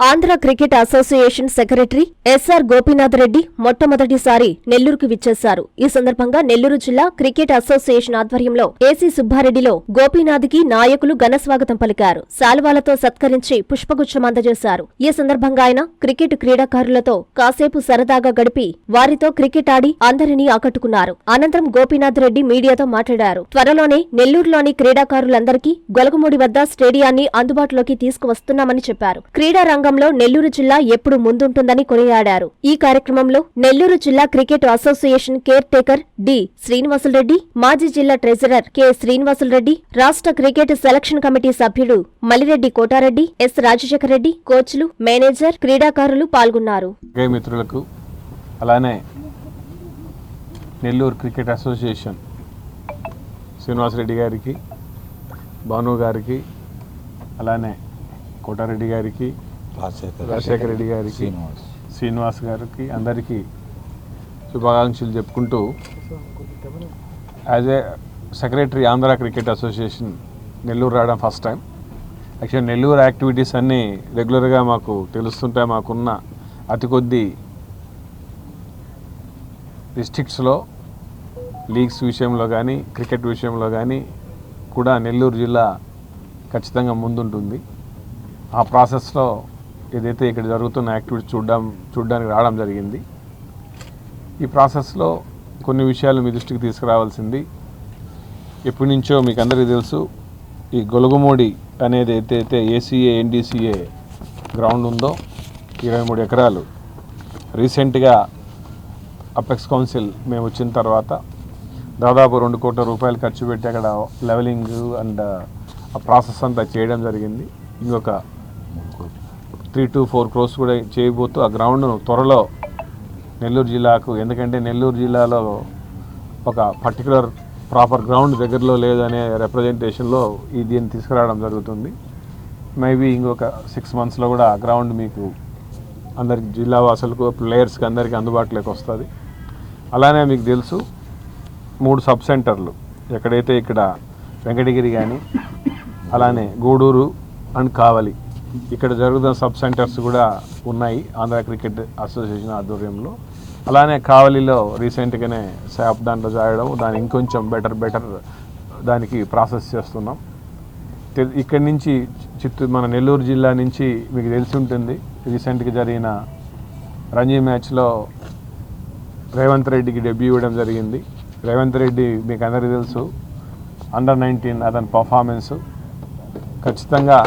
Andhra cricket association secretary S R Gopinath Reddy మొట్టమొదటిసారి నెల్లూరుకు విచ్చేశారు. ఈ సందర్భంగా నెల్లూరు జిల్లా క్రికెట్ అసోసియేషన్ ఆధ్వర్యంలో ఏసీ సుబ్బారెడ్డిలో గోపీనాథ్కి నాయకులు ఘనస్వాగతం పలికారు. శాల్వాలతో సత్కరించి పుష్పగుచ్చం అందజేశారు. ఈ సందర్భంగా ఆయన క్రికెట్ క్రీడాకారులతో కాసేపు సరదాగా గడిపి వారితో క్రికెట్ ఆడి అందరినీ ఆకట్టుకున్నారు. అనంతరం గోపీనాథ్ రెడ్డి మీడియాతో మాట్లాడారు. త్వరలోనే నెల్లూరులోని క్రీడాకారులందరికీ గొలగమూడి వద్ద స్టేడియాన్ని అందుబాటులోకి తీసుకువస్తున్నామని చెప్పారు. క్రీడా రంగంలో నెల్లూరు జిల్లా ఎప్పుడు ముందుంటుందని కొనియాడారు. ఈ కార్యక్రమంలో నెల్లూరు జిల్లా cricket association caretaker D Srinivasula Reddy మాజీ జిల్లా ట్రెజరర్ కె శ్రీనివాసులరెడ్డి రాష్ట్ర క్రికెట్ సెలక్షన్ కమిటీ సభ్యుడు మలిరెడ్డి కోటారెడ్డి ఎస్ రాజశేఖర రెడ్డి కోచ్లు మేనేజర్ క్రీడాకారులు పాల్గొన్నారు. మిత్రులకు అలానే నెల్లూరు క్రికెట్ అసోసియేషన్ శ్రీనివాసరెడ్డి గారికి భాను గారికి అలానే కోటారెడ్డి గారికి రాజశేఖర్ రాజశేఖర రెడ్డి గారికి శ్రీనివాస్. శ్రీనివాస్ గారికి అందరికీ శుభాకాంక్షలు చెప్పుకుంటూ as a secretary Andhra cricket association Nellore రావడం first time. Actually Nellore activities అన్నీ రెగ్యులర్గా మాకు తెలుస్తుంటే మాకున్న అతి కొద్ది డిస్ట్రిక్ట్స్లో లీగ్స్ విషయంలో కానీ క్రికెట్ విషయంలో కానీ కూడా నెల్లూరు జిల్లా ఖచ్చితంగా ముందుంటుంది. ఆ ప్రాసెస్లో ఏదైతే ఇక్కడ జరుగుతున్న యాక్టివిటీ చూడడం చూడడానికి రావడం జరిగింది. ఈ ప్రాసెస్లో కొన్ని విషయాలు మీ దృష్టికి తీసుకురావాల్సింది. ఎప్పటి నుంచో మీకు అందరికీ తెలుసు ఈ గొలుగుమూడి అనేది ఏదైతే ఏసీఏ ఎన్డీసీఏ గ్రౌండ్ ఉందో ఇరవై మూడు ఎకరాలు. రీసెంట్గా అపెక్స్ కౌన్సిల్ మేము వచ్చిన తర్వాత దాదాపు రెండు కోట్ల రూపాయలు ఖర్చు పెట్టి అక్కడ లెవెలింగ్ అండ్ ఆ ప్రాసెస్ అంతా చేయడం జరిగింది. ఇంకొక త్రీ టు ఫోర్ క్రోర్స్ కూడా చేయబోతూ ఆ గ్రౌండ్ను త్వరలో నెల్లూరు జిల్లాకు ఎందుకంటే నెల్లూరు జిల్లాలో ఒక పర్టికులర్ ప్రాపర్ గ్రౌండ్ దగ్గరలో లేదనే రిప్రజెంటేషన్లో ఈ దీన్ని తీసుకురావడం జరుగుతుంది. మేబీ ఇంకొక సిక్స్ మంత్స్లో కూడా ఆ గ్రౌండ్ మీకు అందరికి జిల్లా వాసులకు ప్లేయర్స్కి అందరికీ అందుబాటులోకి వస్తుంది. అలానే మీకు తెలుసు మూడు సబ్ సెంటర్లు ఎక్కడైతే ఇక్కడ వెంకటగిరి కానీ అలానే గూడూరు అండ్ కావలి ఇక్కడ జరుగుతున్న సబ్ సెంటర్స్ కూడా ఉన్నాయి ఆంధ్ర క్రికెట్ అసోసియేషన్ ఆధ్వర్యంలో. అలానే కావలిలో రీసెంట్గానే శాప్ దాంట్లో జాయడం దాన్ని ఇంకొంచెం బెటర్ బెటర్ దానికి ప్రాసెస్ చేస్తున్నాం. ఇక్కడి నుంచి చిత్తూరు మన నెల్లూరు జిల్లా నుంచి మీకు తెలిసి ఉంటుంది రీసెంట్గా జరిగిన రంజీ మ్యాచ్లో రేవంత్ రెడ్డికి డెబ్యూ ఇవ్వడం జరిగింది. రేవంత్ రెడ్డి మీకు అందరికీ తెలుసు అండర్ నైన్టీన్ అతని పర్ఫార్మెన్స్ ఖచ్చితంగా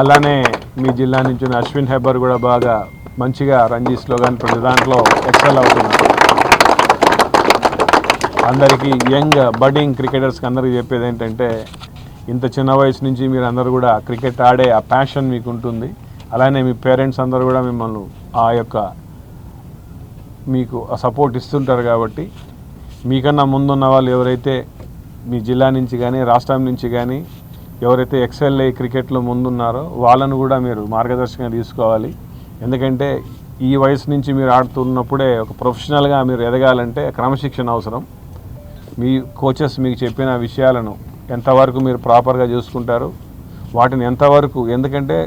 అలానే మీ జిల్లా నుంచి అశ్విన్ హెబ్బర్ కూడా బాగా మంచిగా రంజీ స్లోగాన్ ప్రతి దాంట్లో ఎక్సెల్ అవుతున్నారు. అందరికీ యంగ్ బడ్డింగ్ క్రికెటర్స్కి అందరికీ చెప్పేది ఏంటంటే ఇంత చిన్న వయసు నుంచి మీరు అందరూ కూడా క్రికెట్ ఆడే ఆ ప్యాషన్ మీకు ఉంటుంది. అలానే మీ పేరెంట్స్ అందరూ కూడా మిమ్మల్ని ఆ యొక్క మీకు ఆ సపోర్ట్ ఇస్తుంటారు కాబట్టి మీకన్నా ముందున్న వాళ్ళు ఎవరైతే మీ జిల్లా నుంచి కానీ రాష్ట్రం నుంచి కానీ ఎవరైతే ఎక్స్ఎల్ఏ క్రికెట్లో ముందున్నారో వాళ్ళను కూడా మీరు మార్గదర్శకంగా తీసుకోవాలి. ఎందుకంటే ఈ వయసు నుంచి మీరు ఆడుతున్నప్పుడే ఒక ప్రొఫెషనల్గా మీరు ఎదగాలంటే క్రమశిక్షణ అవసరం. మీ కోచెస్ మీకు చెప్పిన విషయాలను ఎంతవరకు మీరు ప్రాపర్గా చూసుకుంటారు వాటిని ఎంతవరకు ఎందుకంటే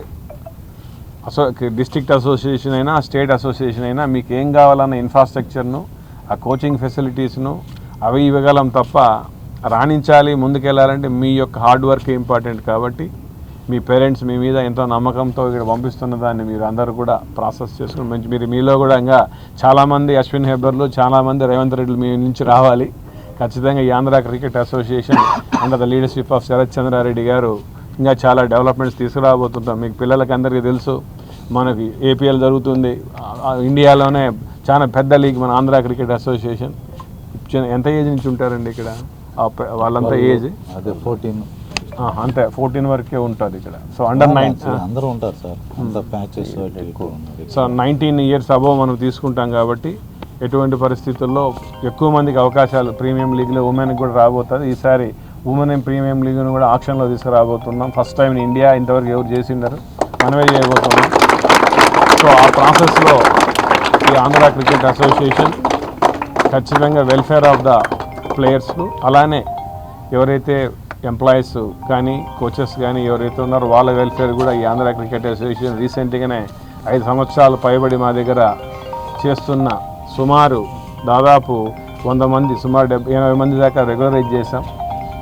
అసో డిస్ట్రిక్ట్ అసోసియేషన్ అయినా స్టేట్ అసోసియేషన్ అయినా మీకు ఏం కావాలన్న ఇన్ఫ్రాస్ట్రక్చర్ను ఆ కోచింగ్ ఫెసిలిటీస్ను అవి ఇవ్వగలం తప్ప రాణించాలి ముందుకెళ్ళాలంటే మీ యొక్క హార్డ్ వర్క్ ఇంపార్టెంట్ కాబట్టి మీ పేరెంట్స్ మీ మీద ఎంతో నమ్మకంతో ఇక్కడ పంపిస్తున్న దాన్ని మీరు అందరూ కూడా ప్రాసెస్ చేసుకుని మంచి మీరు మీలో కూడా ఇంకా చాలామంది అశ్విన్ హెబ్బర్లు చాలామంది రేవంత్ రెడ్డి మీ నుంచి రావాలి. ఖచ్చితంగా ఈ Andhra cricket association under the leadership of Sarath Chandrareddy గారు ఇంకా చాలా డెవలప్మెంట్స్ తీసుకురాబోతుంటాం మీకు పిల్లలకి అందరికీ తెలుసు మనకి ఏపీఎల్ జరుగుతుంది. ఇండియాలోనే చాలా పెద్ద లీగ్ మన ఆంధ్ర క్రికెట్ అసోసియేషన్. ఎంత ఏజ్ నుంచి ఉంటారండి ఇక్కడ? వాళ్ళంతా ఏజ్? అదే ఫోర్టీన్ అంతే ఫోర్టీన్ వరకే ఉంటుంది ఇక్కడ. సో అండర్ నైన్ అందరూ ఉంటారు sir. Batches so nineteen years above మనం తీసుకుంటాం కాబట్టి ఎటువంటి పరిస్థితుల్లో ఎక్కువ మందికి అవకాశాలు ప్రీమియం లీగ్లో ఉమెన్కి కూడా రాబోతుంది. ఈసారి ఉమెన్ ప్రీమియం లీగ్ను కూడా ఆక్షన్లో తీసుకురాబోతున్నాం. ఫస్ట్ టైం ఇండియా ఇంతవరకు ఎవరు చేసిండారు. మనమే చేయబోతున్నాం. సో ఆ ప్రాసెస్లో ఈ ఆంధ్ర క్రికెట్ అసోసియేషన్ ఖచ్చితంగా వెల్ఫేర్ ఆఫ్ ద ప్లేయర్స్ అలానే ఎవరైతే ఎంప్లాయీస్ కానీ కోచెస్ కానీ ఎవరైతే ఉన్నారో వాళ్ళ వెల్ఫేర్ కూడా ఈ ఆంధ్ర క్రికెట్ అసోసియేషన్ రీసెంట్గానే ఐదు సంవత్సరాలు పైబడి మా దగ్గర చేస్తున్న సుమారు దాదాపు వంద మంది సుమారు డెబ్బై ఎనభై మంది దాకా రెగ్యులరైజ్ చేశాం.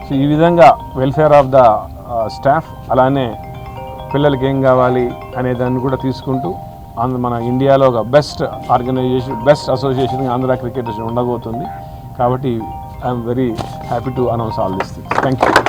సో ఈ విధంగా వెల్ఫేర్ ఆఫ్ ద స్టాఫ్ అలానే పిల్లలకి ఏం కావాలి అనే దాన్ని కూడా తీసుకుంటూ ఆంధ్ర మన ఇండియాలో ఒక best organisation best association Andhra cricket ఉండబోతుంది. కాబట్టి I'm very happy to announce all these things. Thank you.